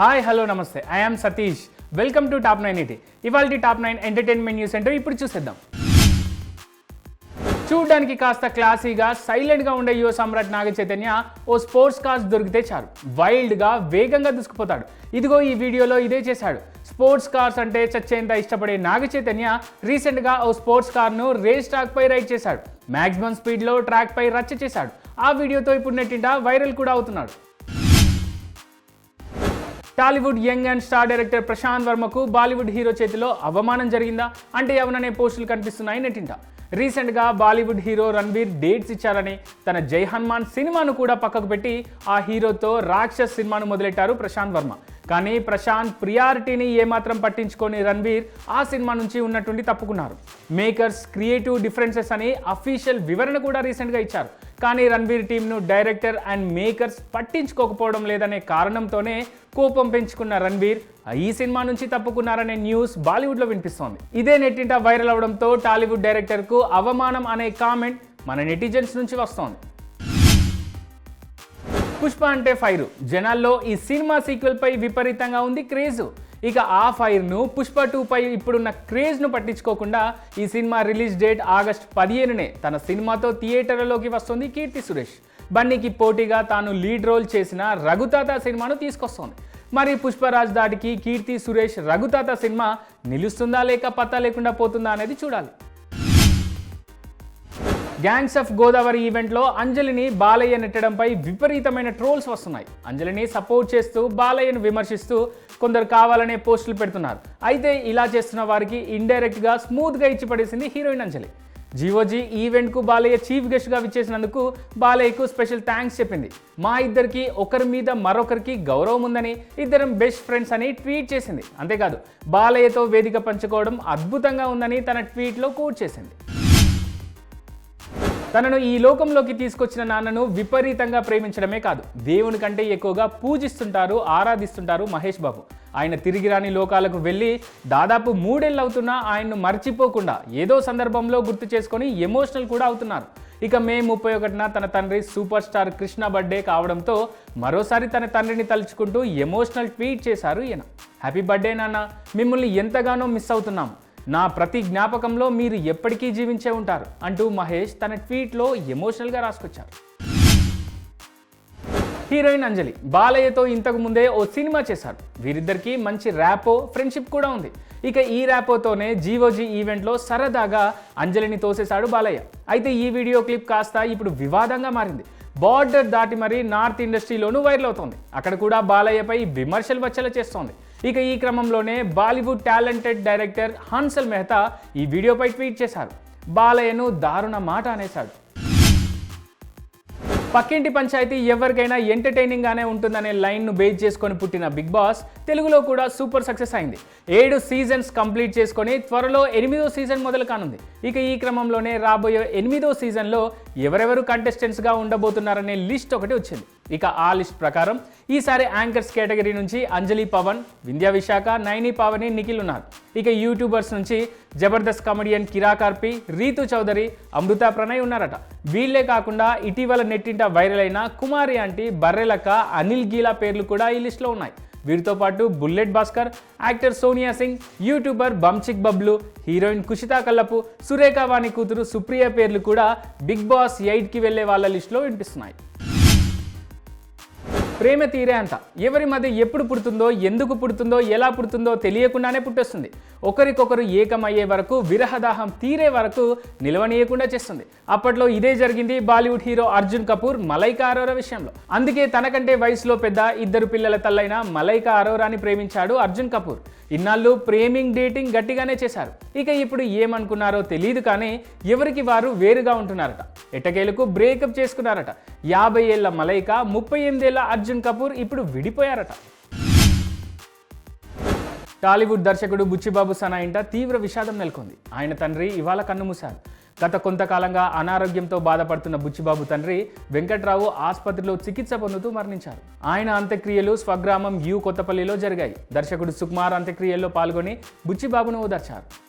Hi hello నమస్తే. I'm Satish welcome to top nine eighty ఇవాళ top nine entertainment news ఏంటో ఇప్పుడు చూసేద్దాం. చూడడానికి కాస్త క్లాసీగా సైలెంట్గా ఉండే యువ సమ్రాట్ నాగ చైతన్య ఓ స్పోర్ట్స్ కార్స్ దొరికితే చాలు. వైల్డ్గా వేగంగా దూసుకుపోతాడు. ఇదిగో ఈ వీడియోలో ఇదే చేశాడు. స్పోర్ట్స్ కార్స్ అంటే చచ్చేంత ఇష్టపడే నాగ చైతన్య రీసెంట్గా ఓ స్పోర్ట్స్ కార్ను రేస్ ట్రాక్ పై రైడ్ చేశాడు. మ్యాక్సిమం స్పీడ్లో ట్రాక్ పై రచ్చ చేశాడు. ఆ వీడియోతో ఇప్పుడు నెట్టింట వైరల్ కూడా అవుతున్నాడు. Tollywood young and star director Prashanth వర్మకు Bollywood hero చేతిలో అవమానం జరిగిందా? అంటే ఎవననే పోస్టులు కనిపిస్తున్నాయి నెట్టింట. రీసెంట్గా బాలీవుడ్ హీరో రణ్వీర్ డేట్స్ ఇచ్చారని తన జై హనుమాన్ సినిమాను కూడా పక్కకు పెట్టి ఆ హీరోతో రాక్షస్ సినిమాను మొదలెట్టారు ప్రశాంత్ వర్మ. కానీ ప్రశాంత్ ప్రియారిటీని ఏమాత్రం పట్టించుకొని రణ్వీర్ ఆ సినిమా నుంచి ఉన్నట్టుండి తప్పుకున్నారు. మేకర్స్ క్రియేటివ్ డిఫరెన్సెస్ అని అఫీషియల్ వివరణ కూడా రీసెంట్గా ఇచ్చారు. కానీ రణ్వీర్ టీంను డైరెక్టర్ అండ్ మేకర్స్ పట్టించుకోకపోవడం లేదనే కారణంతోనే కోపం పెంచుకున్న రణ్వీర్ ఈ సినిమా నుంచి తప్పుకున్నారనే న్యూస్ బాలీవుడ్లో వినిపిస్తోంది. ఇదే నెట్టింట వైరల్ అవడంతో టాలీవుడ్ డైరెక్టర్కు అవమానం అనే కామెంట్ మన నెటిజన్స్ నుంచి వస్తోంది. పుష్ప అంటే ఫైర్. జనాల్లో ఈ సినిమా సీక్వెల్ పై విపరీతంగా ఉంది క్రేజ్. ఇక ఆ ఫైర్ను పుష్ప టూ పై ఇప్పుడున్న క్రేజ్ను పట్టించుకోకుండా ఈ సినిమా రిలీజ్ డేట్ ఆగస్ట్ పదిహేనునే తన సినిమాతో థియేటర్లలోకి వస్తుంది కీర్తి సురేష్. బన్నీకి పోటీగా తాను లీడ్ రోల్ చేసిన రఘుతాత సినిమాను తీసుకొస్తోంది. మరి పుష్పరాజ్ దాటికి కీర్తి సురేష్ రఘుతాత సినిమా నిలుస్తుందా లేక పత్తా లేకుండా పోతుందా అనేది చూడాలి. గ్యాంగ్స్ ఆఫ్ గోదావరి ఈవెంట్లో అంజలిని బాలయ్య నెట్టడంపై విపరీతమైన ట్రోల్స్ వస్తున్నాయి. అంజలిని సపోర్ట్ చేస్తూ బాలయ్యను విమర్శిస్తూ కొందరు కావాలనే పోస్టులు పెడుతున్నారు. అయితే ఇలా చేస్తున్న వారికి ఇండైరెక్ట్గా స్మూత్గా ఇచ్చి పడేసింది హీరోయిన్ అంజలి. జీవోజీ ఈవెంట్కు బాలయ్య చీఫ్ గెస్ట్గా విచ్చేసినందుకు బాలయ్యకు స్పెషల్ థ్యాంక్స్ చెప్పింది. మా ఇద్దరికి ఒకరి మీద మరొకరికి గౌరవం ఉందని ఇద్దరం బెస్ట్ ఫ్రెండ్స్ అని ట్వీట్ చేసింది. అంతేకాదు బాలయ్యతో వేదిక పంచుకోవడం అద్భుతంగా ఉందని తన ట్వీట్లో కోట్ చేసింది. తనను ఈ లోకంలోకి తీసుకొచ్చిన నాన్నను విపరీతంగా ప్రేమించడమే కాదు దేవుని కంటే ఎక్కువగా పూజిస్తుంటారు ఆరాధిస్తుంటారు మహేష్ బాబు. ఆయన తిరిగి రాని లోకాలకు వెళ్ళి దాదాపు మూడేళ్ళు అవుతున్నా ఆయన్ను మర్చిపోకుండా ఏదో సందర్భంలో గుర్తు చేసుకొని ఎమోషనల్ కూడా అవుతున్నారు. ఇక మే ముప్పై ఒకటిన తన తండ్రి సూపర్ స్టార్ కృష్ణ బర్త్డే కావడంతో మరోసారి తన తండ్రిని తలుచుకుంటూ ఎమోషనల్ ట్వీట్ చేశారు ఈయన. హ్యాపీ బర్త్డే నాన్న మిమ్మల్ని ఎంతగానో మిస్ అవుతున్నాం. నా ప్రతి జ్ఞాపకంలో మీరు ఎప్పటికీ జీవించే ఉంటారు అంటూ మహేష్ తన ట్వీట్లో ఎమోషనల్గా రాసుకొచ్చారు. హీరోయిన్ అంజలి బాలయ్యతో ఇంతకు ముందే ఓ సినిమా చేశారు. వీరిద్దరికీ మంచి ర్యాపో ఫ్రెండ్షిప్ కూడా ఉంది. ఇక ఈ ర్యాపోతోనే జీవోజీ ఈవెంట్లో సరదాగా అంజలిని తోసేశాడు బాలయ్య. అయితే ఈ వీడియో క్లిప్ కాస్త ఇప్పుడు వివాదంగా మారింది. బార్డర్ దాటి మరీ నార్త్ ఇండస్ట్రీలోనూ వైరల్ అవుతోంది. అక్కడ కూడా బాలయ్యపై విమర్శలు వచ్చేలా చేస్తోంది. ఇక ఈ క్రమంలోనే బాలీవుడ్ టాలెంటెడ్ డైరెక్టర్ హన్సల్ మెహతా ఈ వీడియోపై ట్వీట్ చేశారు. బాలయ్యను దారుణ మాట అనేశాడు. పక్కింటి పంచాయతీ ఎవరికైనా ఎంటర్టైనింగ్ గానే ఉంటుందనే లైన్ను బేస్ చేసుకొని పుట్టిన బిగ్ బాస్ తెలుగులో కూడా సూపర్ సక్సెస్ అయింది. ఏడు సీజన్స్ కంప్లీట్ చేసుకొని త్వరలో ఎనిమిదో సీజన్ మొదలు కానుంది. ఇక ఈ క్రమంలోనే రాబోయే ఎనిమిదో సీజన్లో ఎవరెవరు కంటెస్టెంట్స్గా ఉండబోతున్నారనే లిస్ట్ ఒకటి వచ్చింది. ఇక ఆ లిస్ట్ ప్రకారం ఈసారి యాంకర్స్ కేటగిరీ నుంచి అంజలి పవన్ వింధ్యా విశాఖ నైని పావని నిఖిల్ ఉన్నారు. ఇక యూట్యూబర్స్ నుంచి జబర్దస్త్ కమెడియన్ కిరాకార్పి రీతు చౌదరి అమృత ప్రణయ్ ఉన్నారట. వీళ్ళే కాకుండా ఇటీవల నెట్టింట వైరల్ అయిన కుమారి ఆంటీ బర్రెలక్క అనిల్ గీలా పేర్లు కూడా ఈ లిస్ట్లో ఉన్నాయి. వీరితో పాటు bullet Bhaskar actor Sonia Singh YouTuber Bunchik Bablu heroine Kushitha Kallapu Surekha Vani కూతురు సుప్రియ పేర్లు కూడా బిగ్ బాస్ ఎయిట్కి వెళ్ళే వాళ్ళ లిస్టులో వినిపిస్తున్నాయి. ప్రేమ తీరే అంత ఎవరి మధ్య ఎప్పుడు పుడుతుందో ఎందుకు పుడుతుందో ఎలా పుడుతుందో తెలియకుండానే పుట్టొస్తుంది. ఒకరికొకరు ఏకమయ్యే వరకు విరహదాహం తీరే వరకు నిలవనీయకుండా చేస్తుంది. అప్పట్లో ఇదే జరిగింది బాలీవుడ్ హీరో అర్జున్ కపూర్ మలైకా అరోరా విషయంలో. అందుకే తనకంటే వయసులో పెద్ద ఇద్దరు పిల్లల తల్లైన మలైకా అరోరాని ప్రేమించాడు అర్జున్ కపూర్. ఇన్నాళ్ళు ప్రేమింగ్ డేటింగ్ గట్టిగానే చేశారు. ఇక ఇప్పుడు ఏమనుకున్నారో తెలియదు కానీ ఎవరికి వారు వేరుగా ఉంటున్నారట. ఎట్టకేలకు బ్రేకప్ చేసుకున్నారట. యాభై ఏళ్ళ మలైక ముప్పై ఎనిమిదేళ్ళ అర్జున్ కపూర్ ఇప్పుడు విడిపోయారట. టాలీవుడ్ దర్శకుడు బుచ్చిబాబు సనా ఇంట తీవ్ర విషాదం నెలకొంది. ఆయన తండ్రి ఇవాళ కన్నుమూశారు. గత కొంతకాలంగా అనారోగ్యంతో బాధపడుతున్న బుచ్చిబాబు తండ్రి వెంకట్రావు ఆసుపత్రిలో చికిత్స పొందుతూ మరణించారు. ఆయన అంత్యక్రియలు స్వగ్రామం యు కొత్తపల్లిలో జరిగాయి. దర్శకుడు సుకుమార్ అంత్యక్రియల్లో పాల్గొని బుచ్చిబాబును ఓదార్చారు.